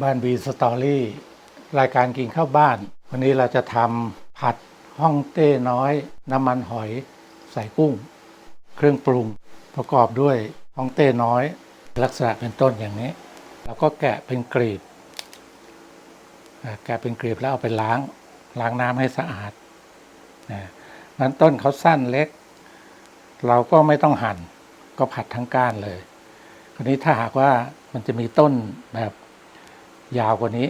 บ้านบีสตอรี่รายการกินข้าวบ้าน วันนี้เราจะทำผัดฮ่องเต้น้อย น้ำมันหอย ใส่กุ้ง เครื่องปรุงประกอบด้วยฮ่องเต้น้อย ลักษณะเป็นต้นอย่างนี้ เราก็แกะเป็นกรีบแกะเป็นกรีบแล้วเอาไปล้าง ล้างน้ำให้สะอาดนะนั้นต้นเขาสั้นเล็ก เราก็ไม่ต้องหั่นก็ผัดทั้งก้านเลย คราวนี้ถ้าหากว่ามันจะมีต้นแบบ ยาวกว่านี้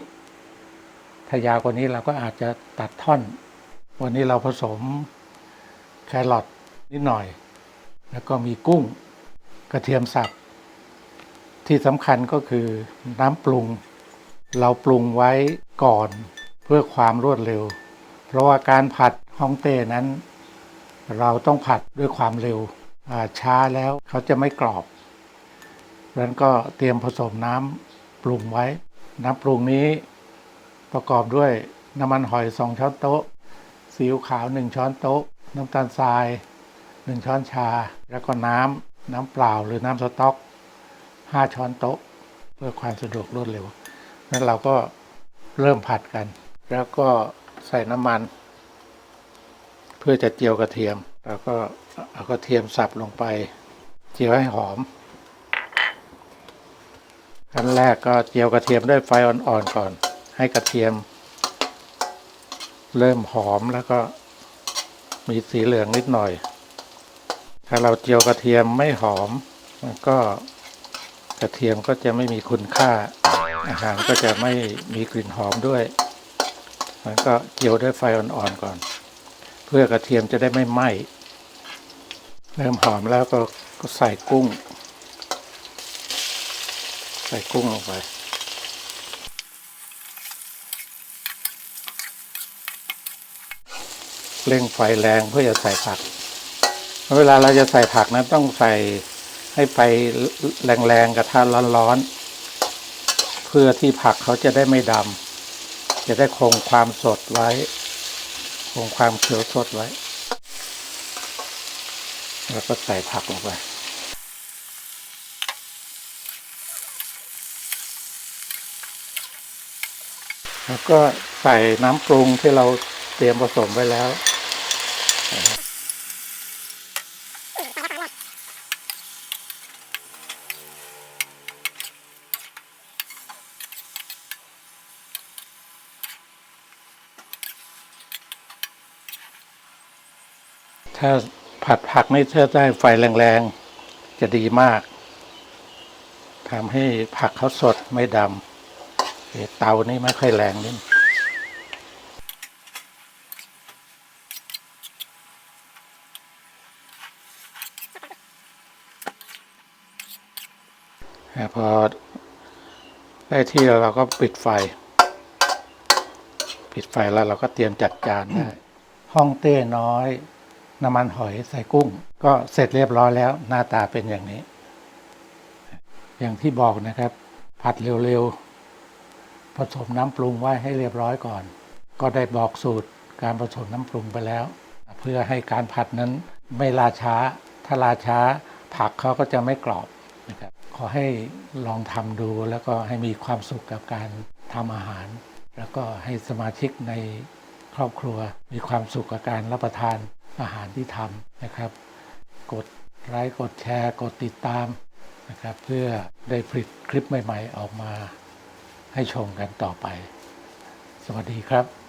ถ้ายาวกว่านี้เราก็อาจจะตัดท่อน วันนี้เราผสมแครอทนิดหน่อย แล้วก็มีกุ้งกระเทียมสับที่สำคัญก็คือน้ำปรุง เราปรุงไว้ก่อนเพื่อความรวดเร็ว เพราะว่าการผัดฮ่องเต้นั้น เราต้องผัดด้วยความเร็วช้าแล้วเขาจะไม่กรอบดังนั้นก็เตรียมผสมน้ำปรุงไว้ น้ำปรุงนี้ประกอบด้วยน้ำมันหอยสองช้อนโต๊ะซีอิ๊วขาวหนึ่งช้อนโต๊ะ น้ำตาลทรายหนึ่งช้อนชา แล้วก็น้ำน้ำเปล่าหรือน้ำสต๊อกห้าช้อนโต๊ะ เพื่อความสะดวกรวดเร็ว นั้นเราก็เริ่มผัดกัน แล้วก็ใส่น้ำมัน เพื่อจะเจียวกระเทียม แล้วก็เอากระเทียมสับลงไป เจียวให้หอม ขั้นแรกก็เจียวกระเทียมด้วยไฟอ่อนๆก่อน ให้กระเทียม เริ่มหอมแล้วก็มีสีเหลืองนิดหน่อย ถ้าเราเจียวกระเทียมไม่หอมมันก็กระเทียมก็จะไม่มีคุณค่า อาหารก็จะไม่มีกลิ่นหอมด้วย มันก็เจียวด้วยไฟอ่อนๆก่อน เพื่อกระเทียมจะได้ไม่ไหม้เริ่มหอมแล้วก็ใส่กุ้ง ส่กุ้งลงไปเร่งไฟแรงเพื่อจะใส่ผัก เวลาเราจะใส่ผักนั้นต้องใส่ให้ไฟแรงๆกระทะร้อนๆ เพื่อที่ผักเขาจะได้ไม่ดำจะได้คงความสดไว้ คงความเขียวสดไว้ แล้วก็ใส่ผักลงไป แล้วก็ใส่น้ำปรุงที่เราเตรียมผสมไว้แล้ว ถ้าผัดผักนี่ถ้าได้ไฟแรงๆ จะดีมากทำให้ผักเขาสดไม่ดำ เอ่อเตานี่ไม่ค่อยแรงนี่อ่าพอได้ที่แล้วเราก็ปิดไฟ ปิดไฟแล้วเราก็เตรียมจัดจานได้ ห้องเต้น้อย น้ำมันหอยใส่กุ้ง ก็เสร็จเรียบร้อยแล้ว หน้าตาเป็นอย่างนี้ อย่างที่บอกนะครับ ผัดเร็วๆ ผสมน้ำปรุงไว้ให้เรียบร้อยก่อน ก็ได้บอกสูตรการผสมน้ำปรุงไปแล้ว เพื่อให้การผัดนั้นไม่ลาช้า ถ้าลาช้าผักเขาก็จะไม่กรอบนะครับขอให้ลองทำดูแล้วก็ให้มีความสุขกับการทำอาหาร แล้วก็ให้สมาชิกในครอบครัวมีความสุขกับการรับประทานอาหารที่ทำนะครับ กดไลค์กดแชร์ กดติดตามนะครับเพื่อได้ผลิตคลิปใหม่ ๆ ออกมา ให้ชมกันต่อไป สวัสดีครับ